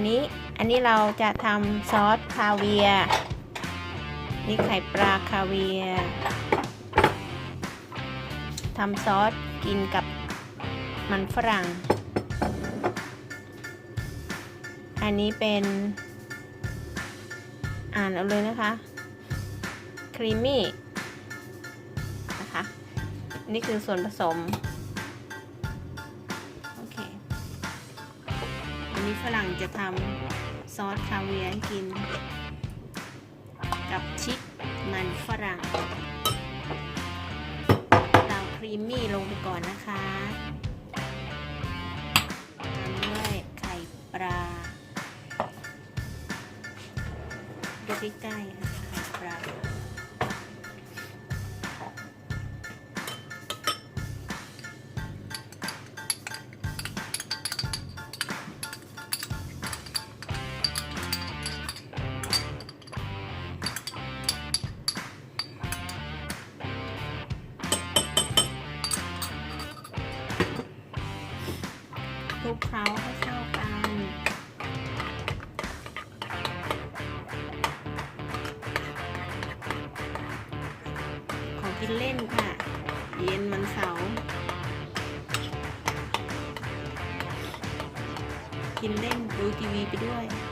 นนี้อันนี้เราจะทำซอสคาเวียนี่ไข่ปลาคาเวียทำซอสกินกับมันฝรั่ง อันนี้เป็น อ่านเอาเลยนะคะ ครีมมี่นะคะ นี่คือส่วนผสม ฝรั่งจะทำซอสคาเวียร์ให้กิน กับชิคมันฝรั่งตามครีมมี่ลงไปก่อนนะคะตามด้วยไข่ปลาดูใกล้ๆค่ะ นเล่นค่ะ เย็นมันเสาร์กินเล่นดูทีวีไปด้วย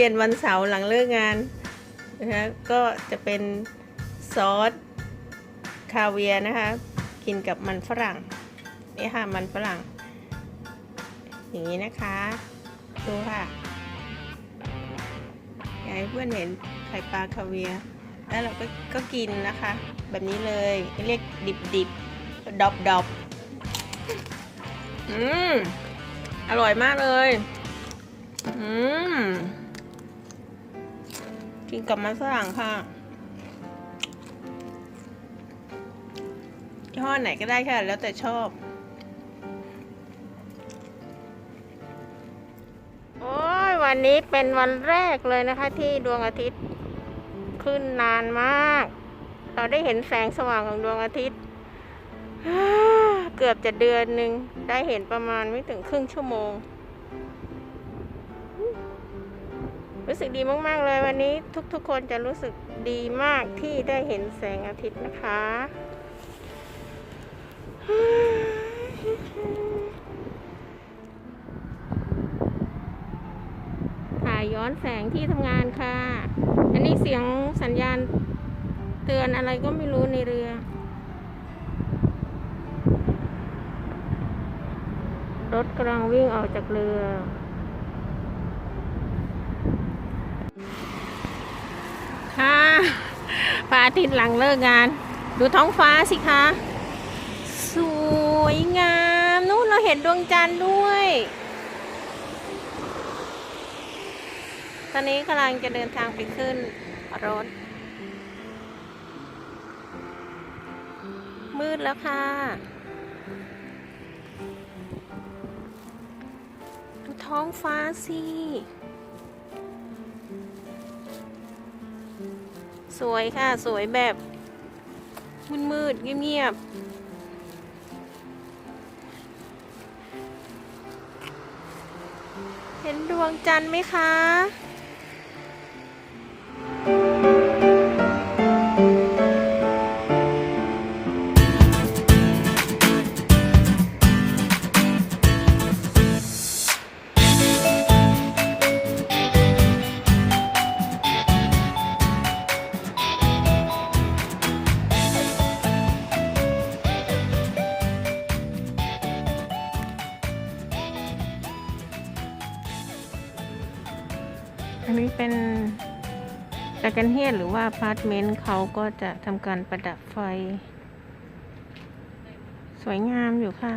เย็นวันเสาร์หลังเลิกงานนะคะก็จะเป็นซอสคาเวียนะคะ กินกับมันฝรั่งนี่ค่ะมันฝรั่ง อย่างนี้นะคะ ดูค่ะอยากให้เพื่อนเห็นไข่ปลาคาเวียแล้วเราก็ก็กินนะคะ แบบนี้เลยเรียกดิบดิบดอบดอบอืมอร่อยมากเลย อืม กินกับมันฝรั่งค่ะยี่ห้อไหนก็ได้ค่ะ แล้วแต่ชอบ โอ้ยวันนี้เป็นวันแรกเลยนะคะ ที่ดวงอาทิตย์ขึ้นนานมาก เราได้เห็นแสงสว่างของดวงอาทิตย์ เกือบจะเดือนหนึ่งได้เห็นประมาณไม่ถึงครึ่งชั่วโมง รู้สึกดีมากๆเลยวันนี้ทุกๆคนจะรู้สึกดีมากที่ได้เห็นแสงอาทิตย์นะคะถ่ายย้อนแสงที่ทำงานค่ะ อันนี้เสียงสัญญาณเตือนอะไรก็ไม่รู้ในเรือ รถกำลังวิ่งออกจากเรือ ค่ะพระอาทิตย์หลังเลิกงาน ดูท้องฟ้าสิคะ สวยงามนู่นเราเห็นดวงจันทร์ด้วย ตอนนี้กำลังจะเดินทางไปขึ้นรถ มืดแล้วค่ะดูท้องฟ้าสิ สวยค่ะ สวยแบบมืดๆเงียบๆเห็นดวงจันทร์ไหมคะ อันนี้เป็นตะกันเฮียหรือว่าพาร์ทเมนต์เขาก็จะทำการประดับไฟ สวยงามอยู่ค่ะ